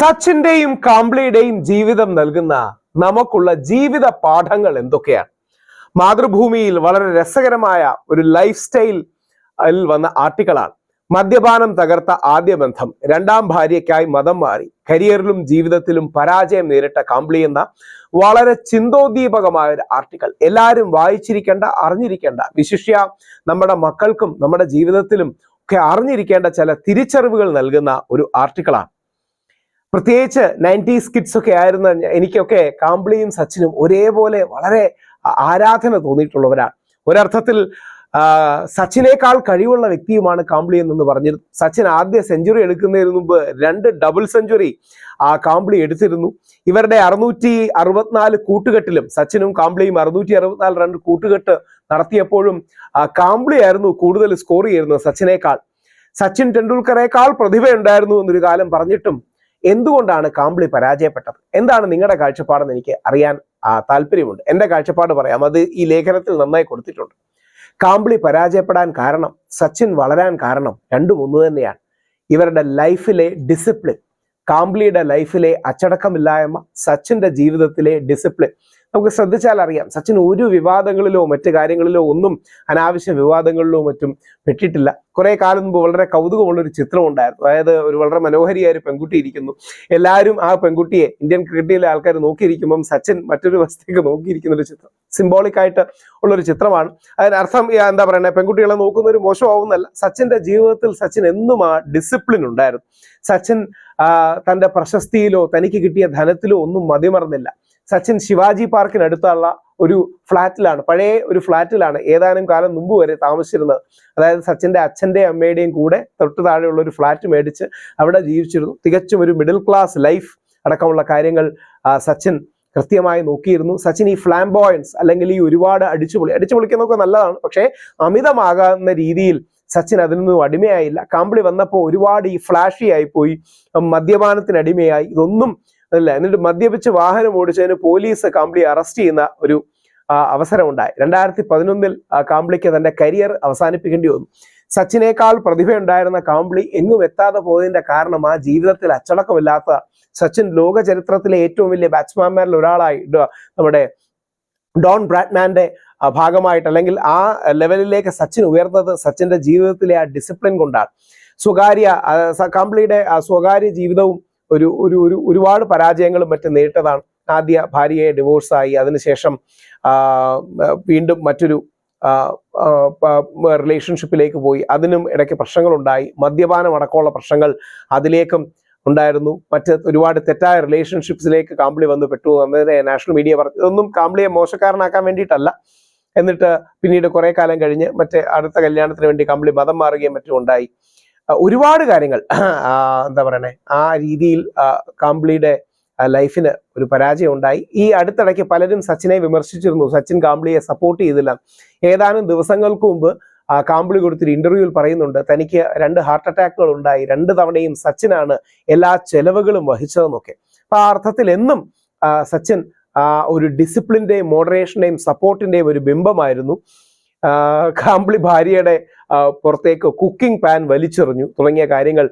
സച്ചിന്റെയും കാംബ്ലിയുടെയും ജീവിതം നൽകുന്ന നമുക്കുള്ള ജീവിത പാഠങ്ങൾ എന്തൊക്കെയാണ്? മാതൃഭൂമിയിൽ വളരെ രസകരമായ ഒരു ലൈഫ് സ്റ്റൈൽ വന്ന ആർട്ടിക്കിളാണ്. മദ്യപാനം തകർത്ത ആദ്യ ബന്ധം. രണ്ടാം ഭാര്യയ്ക്കായി മതം മാറി. കരിയറിലും ജീവിതത്തിലും പരാജയം നേരിട്ട കാംബ്ലി എന്ന വളരെ ചിന്തോദ്ദീപകമായ ഒരു ആർട്ടിക്കൾ. എല്ലാവരും വായിച്ചിരിക്കേണ്ട അറിഞ്ഞിരിക്കേണ്ട വിശിഷ്യ നമ്മുടെ മക്കൾക്കും നമ്മുടെ ജീവിതത്തിലും ഒക്കെ അറിഞ്ഞിരിക്കേണ്ട ചില തിരിച്ചറിവുകൾ നൽകുന്ന ഒരു ആർട്ടിക്കിളാണ്. പ്രത്യേകിച്ച് നയന്റീസ് കിഡ്സ് ഒക്കെ ആയിരുന്ന എനിക്കൊക്കെ കാംബ്ലിയും സച്ചിനും ഒരേപോലെ വളരെ ആരാധന തോന്നിയിട്ടുള്ളവരാണ്. ഒരർത്ഥത്തിൽ സച്ചിനേക്കാൾ കഴിവുള്ള വ്യക്തിയുമാണ് കാംബ്ലി എന്ന് പറഞ്ഞിരുന്നു സച്ചിൻ ആദ്യ സെഞ്ചുറി എടുക്കുന്നതിന് മുമ്പ് രണ്ട് ഡബിൾ സെഞ്ചുറി ആ കാംബ്ലി എടുത്തിരുന്നു. ഇവരുടെ അറുന്നൂറ്റി അറുപത്തിനാല് കൂട്ടുകെട്ടിലും സച്ചിനും കാംബ്ലിയും അറുന്നൂറ്റി അറുപത്തിനാല് റൺ കൂട്ടുകെട്ട് നടത്തിയപ്പോഴും കാംബ്ലി ആയിരുന്നു കൂടുതൽ സ്കോർ ചെയ്യുന്നത് സച്ചിനേക്കാൾ. സച്ചിൻ ടെണ്ടുൽക്കറേക്കാൾ പ്രതിഭയുണ്ടായിരുന്നു എന്നൊരു കാലം പറഞ്ഞിട്ടും എന്തുകൊണ്ടാണ് കാംബ്ലി പരാജയപ്പെട്ടത്? എന്താണ് നിങ്ങളുടെ കാഴ്ചപ്പാടെന്ന് എനിക്ക് അറിയാൻ താല്പര്യമുണ്ട്. എന്റെ കാഴ്ചപ്പാട് പറയാം. അത് ഈ ലേഖനത്തിൽ നന്നായി കൊടുത്തിട്ടുണ്ട്. കാംബ്ലി പരാജയപ്പെടാൻ കാരണം സച്ചിൻ വളരാൻ കാരണം രണ്ടും ഒന്ന് തന്നെയാണ്. ഇവരുടെ ലൈഫിലെ ഡിസിപ്ലിൻ കാംബ്ലിയുടെ ലൈഫിലെ അച്ചടക്കമില്ലായ്മ സച്ചിന്റെ ജീവിതത്തിലെ ഡിസിപ്ലിൻ നമുക്ക് ശ്രദ്ധിച്ചാൽ അറിയാം സച്ചിൻ ഒരു വിവാദങ്ങളിലോ മറ്റു കാര്യങ്ങളിലോ ഒന്നും അനാവശ്യ വിവാദങ്ങളിലോ മറ്റും പെട്ടിട്ടില്ല. കുറെ കാലം മുമ്പ് വളരെ കൗതുകമുള്ള ഒരു ചിത്രം ഉണ്ടായിരുന്നു അതായത് ഒരു വളരെ മനോഹരിയായ ഒരു പെൺകുട്ടി ഇരിക്കുന്നു. എല്ലാവരും ആ പെൺകുട്ടിയെ ഇന്ത്യൻ ക്രിക്കറ്റിലെ ആൾക്കാർ നോക്കിയിരിക്കുമ്പം സച്ചിൻ മറ്റൊരു വശത്തേക്ക് നോക്കിയിരിക്കുന്ന ഒരു ചിത്രം. സിംബോളിക് ആയിട്ട് ഉള്ള ഒരു ചിത്രമാണ് അതിനർത്ഥം എന്താ പറയുന്നത് പെൺകുട്ടികളെ നോക്കുന്ന ഒരു മോശമാവുന്നല്ല. സച്ചിന്റെ ജീവിതത്തിൽ സച്ചിൻ എന്നും ആ ഡിസിപ്ലിൻ ഉണ്ടായിരുന്നു. സച്ചിൻ തന്റെ പ്രശസ്തിയിലോ തനിക്ക് കിട്ടിയ ധനത്തിലോ ഒന്നും മതിമറന്നില്ല. സച്ചിൻ ശിവാജി പാർക്കിനടുത്തുള്ള ഒരു ഫ്ലാറ്റിലാണ്. പഴയ ഒരു ഫ്ലാറ്റിലാണ് ഏതാനും കാലം മുമ്പ് വരെ താമസിച്ചിരുന്നത്. അതായത് സച്ചിന്റെ അച്ഛന്റെ അമ്മയുടെയും കൂടെ തൊട്ട് താഴെയുള്ള ഒരു ഫ്ലാറ്റ് മേടിച്ച് അവിടെ ജീവിച്ചിരുന്നു. തികച്ചും ഒരു മിഡിൽ ക്ലാസ് ലൈഫ് അടക്കമുള്ള കാര്യങ്ങൾ സച്ചിൻ കൃത്യമായി നോക്കിയിരുന്നു. സച്ചിൻ ഈ ഫ്ലാംബോയൻസ് അല്ലെങ്കിൽ ഈ ഒരുപാട് അടിച്ചുപൊളി അടിച്ചുപൊളിക്കുന്നതൊക്കെ നല്ലതാണ്. പക്ഷേ അമിതമാകാവുന്ന രീതിയിൽ സച്ചിൻ അതിനൊന്നും അടിമയായില്ല. കാമ്പിളി വന്നപ്പോൾ ഒരുപാട് ഈ ഫ്ലാഷി പോയി. മദ്യപാനത്തിന് അടിമയായി. ഇതൊന്നും അല്ല? എന്നിട്ട് മദ്യപിച്ച് വാഹനം ഓടിച്ചതിന് പോലീസ് കാംബ്ലി അറസ്റ്റ് ചെയ്യുന്ന ഒരു അവസരം ഉണ്ടായി രണ്ടായിരത്തി പതിനൊന്നിൽ കാമ്പിളിക്ക് തന്റെ കരിയർ അവസാനിപ്പിക്കേണ്ടി വന്നു. സച്ചിനേക്കാൾ പ്രതിഭയുണ്ടായിരുന്ന കാമ്പിളി എങ്ങും എത്താതെ പോയതിന്റെ കാരണം ആ ജീവിതത്തിൽ അച്ചടക്കമില്ലാത്ത സച്ചിൻ ലോക ചരിത്രത്തിലെ ഏറ്റവും വലിയ ബാറ്റ്സ്മാൻമാരിൽ ഒരാളായി നമ്മുടെ ഡോൺ ബ്രാഡ്മാന്റെ ഭാഗമായിട്ട് അല്ലെങ്കിൽ ആ ലെവലിലേക്ക് സച്ചിൻ ഉയർന്നത് സച്ചിന്റെ ജീവിതത്തിലെ ആ ഡിസിപ്ലിൻ കൊണ്ടാണ്. സ്വകാര്യ കാംബ്ലിയുടെ സ്വകാര്യ ജീവിതവും ഒരു ഒരു ഒരു ഒരുപാട് പരാജയങ്ങളും മറ്റും നേരിട്ടതാണ്. ആദ്യ ഭാര്യയെ ഡിവോഴ്സായി അതിനുശേഷം വീണ്ടും മറ്റൊരു റിലേഷൻഷിപ്പിലേക്ക് പോയി. അതിനും ഇടയ്ക്ക് പ്രശ്നങ്ങളുണ്ടായി. മദ്യപാനം അടക്കമുള്ള പ്രശ്നങ്ങൾ അതിലേക്കും ഉണ്ടായിരുന്നു. മറ്റ് ഒരുപാട് തെറ്റായ റിലേഷൻഷിപ്സിലേക്ക് കാമ്പിളി വന്ന് പെട്ടു. അന്നേരെ നാഷണൽ മീഡിയ പറഞ്ഞു ഇതൊന്നും കാമ്പിളിയെ മോശക്കാരനാക്കാൻ വേണ്ടിയിട്ടല്ല. എന്നിട്ട് പിന്നീട് കുറെ കാലം കഴിഞ്ഞ് മറ്റേ അടുത്ത കല്യാണത്തിന് വേണ്ടി കമ്പിളി മതം മാറുകയും മറ്റും ഉണ്ടായി. ഒരുപാട് കാര്യങ്ങൾ എന്താ പറയണേ ആ രീതിയിൽ കാംബ്ലിയുടെ ലൈഫിന് ഒരു പരാജയം ഉണ്ടായി. ഈ അടുത്തിടയ്ക്ക് പലരും സച്ചിനെ വിമർശിച്ചിരുന്നു. സച്ചിൻ കാംബ്ലിയെ സപ്പോർട്ട് ചെയ്തില്ല. ഏതാനും ദിവസങ്ങൾക്ക് മുമ്പ് കാംബ്ലി കൊടുത്തൊരു ഇന്റർവ്യൂവിൽ പറയുന്നുണ്ട് തനിക്ക് രണ്ട് ഹാർട്ട് അറ്റാക്കുകൾ ഉണ്ടായി. രണ്ട് തവണയും സച്ചിനാണ് എല്ലാ ചെലവുകളും വഹിച്ചതെന്നൊക്കെ. അപ്പൊ ആ അർത്ഥത്തിൽ എന്നും സച്ചിൻ ഒരു ഡിസിപ്ലിന്റെയും മോഡറേഷന്റെയും സപ്പോർട്ടിന്റെയും ഒരു ബിംബമായിരുന്നു. കാംബ്ലി ഭാര്യയുടെ പുറത്തേക്ക് കുക്കിംഗ് പാൻ വലിച്ചെറിഞ്ഞു. തുടങ്ങിയ കാര്യങ്ങൾ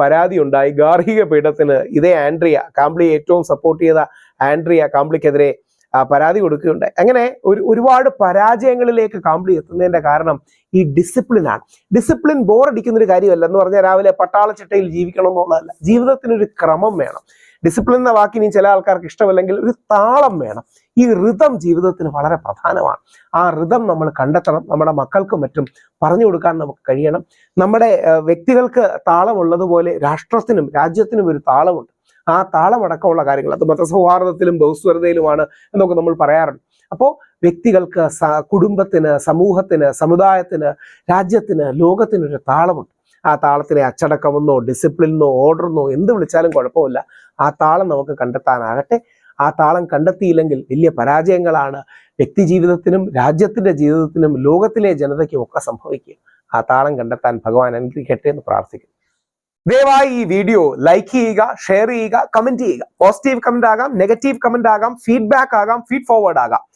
പരാതിയുണ്ടായി. ഗാർഹിക പീഠത്തിന് ഇതേ ആൻഡ്രിയ കാമ്പിളി ഏറ്റവും സപ്പോർട്ട് ചെയ്ത ആൻഡ്രിയ കാമ്പിളിക്കെതിരെ പരാതി കൊടുക്കുകയുണ്ടായി. അങ്ങനെ ഒരു ഒരുപാട് പരാജയങ്ങളിലേക്ക് കാമ്പിളി എത്തുന്നതിന്റെ കാരണം ഈ ഡിസിപ്ലിൻ ആണ് ഡിസിപ്ലിൻ ബോറടിക്കുന്ന ഒരു കാര്യമല്ല എന്ന് പറഞ്ഞാൽ രാവിലെ പട്ടാളച്ചിട്ടയിൽ ജീവിക്കണം എന്നുള്ളതല്ല ജീവിതത്തിനൊരു ക്രമം വേണം. ഡിസിപ്ലിൻ എന്ന വാക്കിനി ചില ആൾക്കാർക്ക് ഇഷ്ടമല്ലെങ്കിൽ ഒരു താളം വേണം. ഈ ഋതം ജീവിതത്തിന് വളരെ പ്രധാനമാണ്. ആ ഋതം നമ്മൾ കണ്ടെത്തണം. നമ്മുടെ മക്കൾക്കും മറ്റും പറഞ്ഞു കൊടുക്കാൻ നമുക്ക് കഴിയണം. നമ്മുടെ വ്യക്തികൾക്ക് താളമുള്ളതുപോലെ രാഷ്ട്രത്തിനും രാജ്യത്തിനും ഒരു താളമുണ്ട്. ആ താളമടക്കമുള്ള കാര്യങ്ങൾ അത് മതസൗഹാർദ്ദത്തിലും ബഹുസ്വരതയിലുമാണ് എന്നൊക്കെ നമ്മൾ പറയാറുണ്ട്. അപ്പോൾ വ്യക്തികൾക്ക് കുടുംബത്തിന് സമൂഹത്തിന് സമുദായത്തിന് രാജ്യത്തിന് ലോകത്തിനൊരു താളമുണ്ട്. ആ താളത്തിനെ അച്ചടക്കമെന്നോ ഡിസിപ്ലിനോ ഓർഡറെന്നോ എന്ത് വിളിച്ചാലും കുഴപ്പമില്ല. ആ താളം നമുക്ക് കണ്ടെത്താനാകട്ടെ. ആ താളം കണ്ടെത്തിയില്ലെങ്കിൽ വലിയ പരാജയങ്ങളാണ് വ്യക്തി ജീവിതത്തിനും രാജ്യത്തിന്റെ ജീവിതത്തിനും ലോകത്തിലെ ജനതയ്ക്കും ഒക്കെ സംഭവിക്കുക. ആ താളം കണ്ടെത്താൻ ഭഗവാൻ അനുഗ്രഹിക്കട്ടെ എന്ന് പ്രാർത്ഥിക്കുന്നു. ദയവായി ഈ വീഡിയോ ലൈക്ക് ചെയ്യുക ഷെയർ ചെയ്യുക കമന്റ് ചെയ്യുക. പോസിറ്റീവ് കമന്റ് ആകാം നെഗറ്റീവ് കമന്റ് ആകാം ഫീഡ്ബാക്ക് ആകാം ഫീഡ് ഫോർവേഡ് ആകാം.